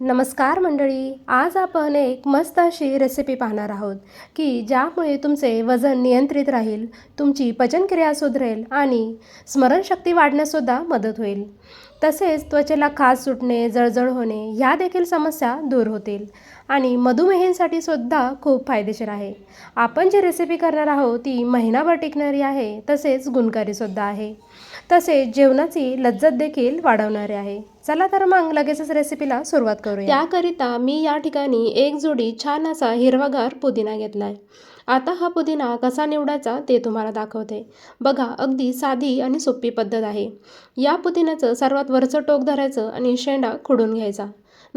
नमस्कार मंडळी आज आपण एक मस्त अशी रेसिपी पाहणार आहोत की ज्यामुळे तुमचे वजन नियंत्रित राहील तुमची पचनक्रिया सुधरेल आणि स्मरणशक्ती वाढण्यासुद्धा मदत होईल. तसेच त्वचेला खाज सुटणे जळजळ होणे ह्या देखील समस्या दूर होतील. आणि मधुमेहींसाठी सुद्धा खूप फायदेशीर आहे. आपण जी रेसिपी करणार आहोत ती महिनाभर टिकणारी आहे तसेच गुणकारीसुद्धा आहे. तसेच जेवणाची लज्जत देखील वाढवणारी आहे. चला तर मग लगेचच रेसिपीला सुरुवात करूया. त्याकरिता मी या ठिकाणी एक जोडी छान असा हिरवागार पुदिना घेतला आहे आता हा पुदिना कसा निवडायचा ते तुम्हाला दाखवते. बघा अगदी साधी आणि सोपी पद्धत आहे. या पुदिन्याचं सर्वात वरचं टोक धरायचं आणि शेंडा खुडून घ्यायचा.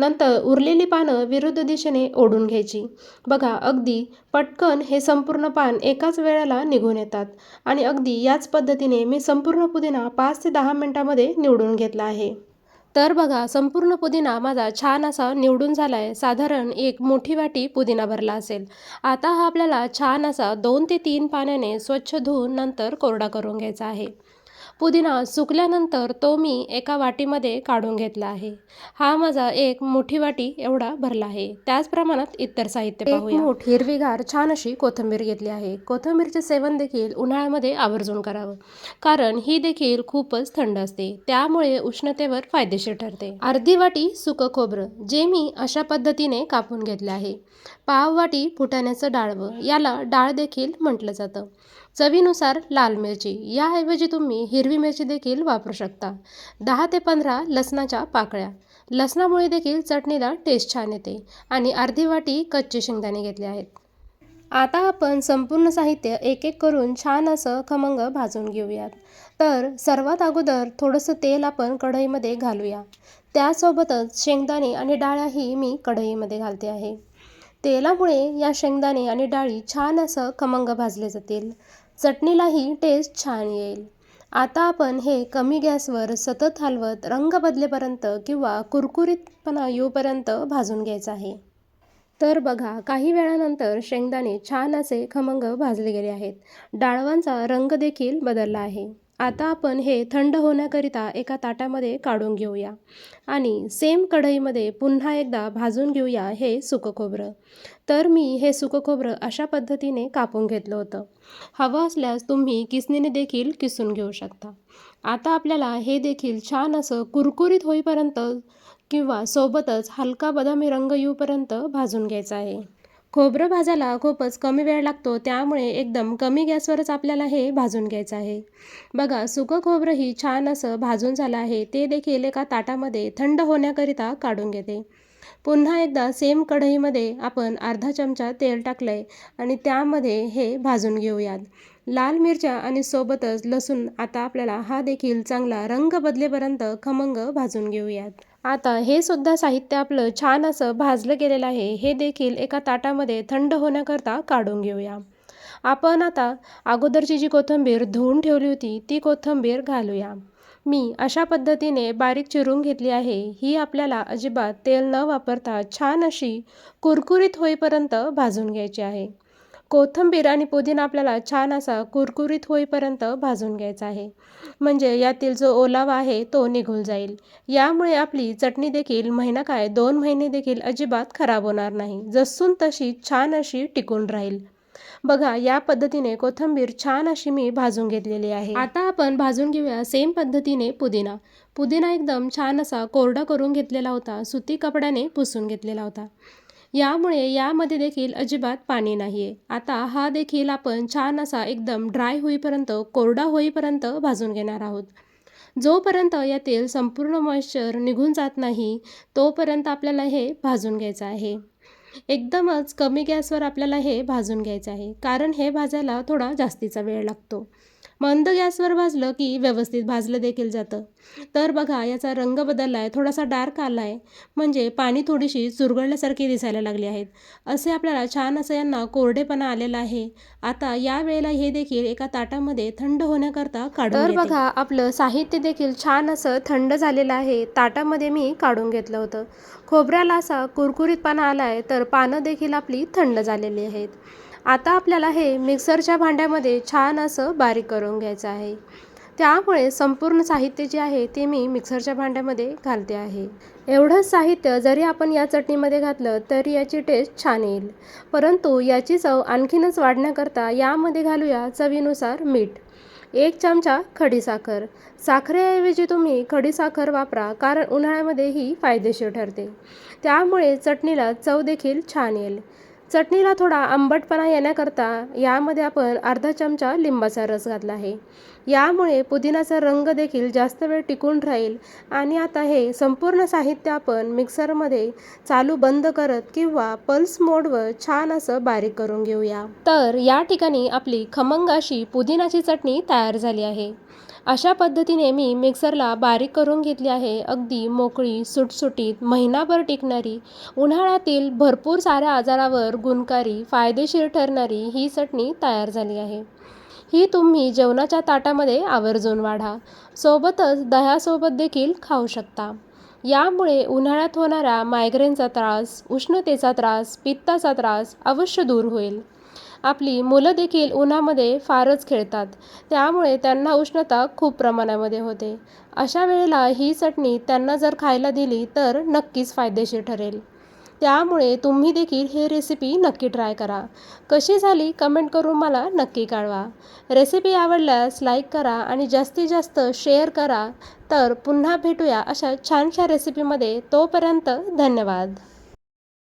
नंतर उरलेली पानं विरुद्ध दिशेने ओढून घ्यायची. बघा अगदी पटकन हे संपूर्ण पान एकाच वेळेला निघून येतात. आणि अगदी याच पद्धतीने मी संपूर्ण पुदिना पाच ते दहा मिनटामध्ये निवडून घेतला आहे. तर बघा संपूर्ण पुदिना माझा छान असा निवडून झाला आहे साधारण एक मोठी वाटी पुदिना भरला असेल. आता हा आपल्याला छान असा दोन ते तीन पाण्याने स्वच्छ धुवून नंतर कोरडा करून घ्यायचा आहे. पुदिना सुकल्यानंतर तो मी एका वाटीमध्ये काढून घेतला आहे. हा माझा एक मोठी वाटी एवढा भरला आहे. त्याच प्रमाणात इतर साहित्य पाहूया. हिरवीगार छान अशी कोथिंबीर घेतली आहे. कोथिंबीरचे सेवन देखील उन्हाळ्यामध्ये आवर्जून करावं. कारण ही देखील खूपच थंड असते. त्यामुळे उष्णतेवर फायदेशीर ठरते. अर्धी वाटी सुकं खोबरं जे मी अशा पद्धतीने कापून घेतले आहे. पाव वाटी फुटाण्याचं डाळवं याला डाळ देखील म्हटलं जातं. चवीनुसार लाल मिरची. याऐवजी तुम्ही हिरवी मिरची देखील वापरू शकता. दहा ते पंधरा लसणाच्या पाकळ्या. लसणामुळे देखील चटणीला टेस्ट छान येते आणि अर्धी वाटी कच्चे शेंगदाणे घेतले आहेत. आता आपण संपूर्ण साहित्य एक एक करून छान असं खमंग भाजून घेऊयात. तर सर्वात अगोदर थोडंसं तेल आपण कढईमध्ये घालूया. त्यासोबतच शेंगदाणे आणि डाळ्याही मी कढईमध्ये घालते आहे. तेलामुळे या शेंगदाणे आणि डाळी छान असं खमंग भाजले जातील. चटणीलाही टेस्ट छान येईल. आता आपण हे कमी गॅसवर सतत हलवत रंग बदलेपर्यंत किंवा कुरकुरीतपणा येऊपर्यंत भाजून घ्यायचं आहे. तर बघा काही वेळानंतर शेंगदाणे छान असे खमंग भाजले गेले आहेत. डाळवांचा रंग देखील बदलला आहे. आता आपण हे थंड होण्याकरिता एका ताटामध्ये काढून घेऊया. आणि सेम कढईमध्ये पुन्हा एकदा भाजून घेऊया हे सुकं खोबरं तर मी हे सुकं खोबरं अशा पद्धतीने कापून घेतलं होतं. हवं असल्यास तुम्ही किसनीने देखील किसून घेऊ शकता. आता आपल्याला हे देखील छान असं कुरकुरीत होईपर्यंत किंवा सोबतच हलका बदामी रंग येऊपर्यंत भाजून घ्यायचा आहे. खोबरं भाजायला खूपच कमी वेळ लागतो त्यामुळे एकदम कमी गॅसवरच आपल्याला हे भाजून घ्यायचं आहे. बघा सुकं खोबरंही छान असं भाजून झालं आहे ते देखील एका ताटामध्ये थंड होण्याकरिता काढून घेते. पुन्हा एकदा सेम कढईमध्ये आपण अर्धा चमचा तेल टाकलं आहे आणि त्यामध्ये हे भाजून घेऊयात. लाल मिरच्या आणि सोबतच लसूण आता आपल्याला हा देखील चांगला रंग बदलेपर्यंत खमंग भाजून घेऊयात. आता हे सुद्धा साहित्य आपलं छान असं भाजलं गेलेलं आहे हे देखील एका ताटामध्ये थंड होण्याकरता काढून घेऊया. आपण आता अगोदरची जी कोथिंबीर धुवून ठेवली होती ती कोथिंबीर घालूया. मी अशा पद्धतीने बारीक चिरून घेतली आहे. ही आपल्याला अजिबात तेल न वापरता छान अशी कुरकुरीत होईपर्यंत भाजून घ्यायची आहे. कोथिंबीर आणि पुदिना आपल्याला छान असा कुरकुरीत होईपर्यंत भाजून घ्यायचा आहे. म्हणजे यातील जो ओलावा आहे तो निघून जाईल. यामुळे आपली चटणी देखील महिना काय दोन महिने देखील अजिबात खराब होणार नाही. जसून तशी छान अशी टिकून राहील. बघा या पद्धतीने कोथिंबीर छान अशी मी भाजून घेतलेली आहे. आता आपण भाजून घेऊया सेम पद्धतीने पुदिना. पुदिना एकदम छान असा कोरडा करून घेतलेला होता. सुती कपड्याने पुसून घेतलेला होता. यामुळे यामध्ये देखील अजिबात पाणी नाही आहे आता हा देखील आपण छान असा एकदम ड्राय होईपर्यंत कोरडा होईपर्यंत भाजून घेणार आहोत. जोपर्यंत यातील संपूर्ण मॉइश्चर निघून जात नाही तोपर्यंत आपल्याला हे भाजून घ्यायचं आहे. एकदमच कमी गॅसवर आपल्याला हे भाजून घ्यायचं आहे कारण हे भाजायला थोडा जास्तीचा वेळ लागतो. मंद गॅसवर भाजलं की व्यवस्थित भाजलं देखील जातं. तर बघा याचा रंग बदलला आहे थोडासा डार्क आला आहे म्हणजे पाणी थोडीशी चुरगळल्यासारखी दिसायला लागली आहेत. असे आपल्याला छान असं यांना कोरडेपणा आलेला आहे. आता या वेळेला हे देखील एका ताटामध्ये थंड होण्याकरता काढून तर बघा आपलं साहित्य देखील छान असं थंड झालेलं आहे. ताटामध्ये मी काढून घेतलं होतं. खोबऱ्याला असा कुरकुरीतपणा आला आहे तर पानं देखील आपली थंड झालेली आहेत. आता आपल्याला हे मिक्सरच्या भांड्यामध्ये छान असं बारीक करून घ्यायचं आहे. त्यामुळे संपूर्ण साहित्य जे आहे ते मी मिक्सरच्या भांड्यामध्ये घालते आहे. एवढंच साहित्य जरी आपण या चटणीमध्ये घातलं तरी याची टेस्ट छान येईल. परंतु याची चव आणखीनच वाढण्याकरता यामध्ये घालूया चवीनुसार मीठ. एक चमचा खडीसाखर साखरेऐवजी तुम्ही खडीसाखर वापरा कारण उन्हाळ्यामध्ये ही फायदेशीर ठरते. त्यामुळे चटणीला चव देखील छान येईल. चटणीला थोडा आंबटपणा येण्याकरता यामध्ये आपण अर्धा चमचा लिंबाचा रस घातला आहे. यामुळे पुदिनाचा रंग देखील जास्त वेळ टिकून राहील आणि आता हे संपूर्ण साहित्य आपण मिक्सरमध्ये चालू बंद करत किंवा पल्स मोडवर छान असं बारीक करून घेऊया. तर या ठिकाणी आपली खमंग अशी पुदिनाची चटणी तयार झाली आहे. अशा पद्धतीने मी मिक्सरला बारीक करून घेतली आहे. अगदी मोकळी सुटसुटीत महिनाभर टिकणारी उन्हाळ्यातील भरपूर साऱ्या आजारावर गुणकारी फायदेशीर ठरणारी ही चटणी तयार झाली आहे. ही तुम्ही जेवणाच्या ताटामध्ये आवर्जून वाढा. सोबतच दह्यासोबत देखील खाऊ शकता. यामुळे उन्हाळ्यात होणारा मायग्रेनचा त्रास उष्णतेचा त्रास पित्ताचा त्रास अवश्य दूर होईल. आपली मुलं देखील उन्हामध्ये फारच खेळतात. त्यामुळे त्यांना उष्णता खूप प्रमाणामध्ये होते. अशा वेळेला ही चटणी त्यांना जर खायला दिली तर नक्कीच फायदेशीर ठरेल. त्यामुळे तुम्ही देखील ही रेसिपी नक्की ट्राय करा. कशी झाली कमेंट करून मला नक्की कळवा. रेसिपी आवडल्यास लाईक करा आणि जास्तीत जास्त शेअर करा. तर पुन्हा भेटूया अशा छानशा रेसिपीमध्ये तोपर्यंत धन्यवाद.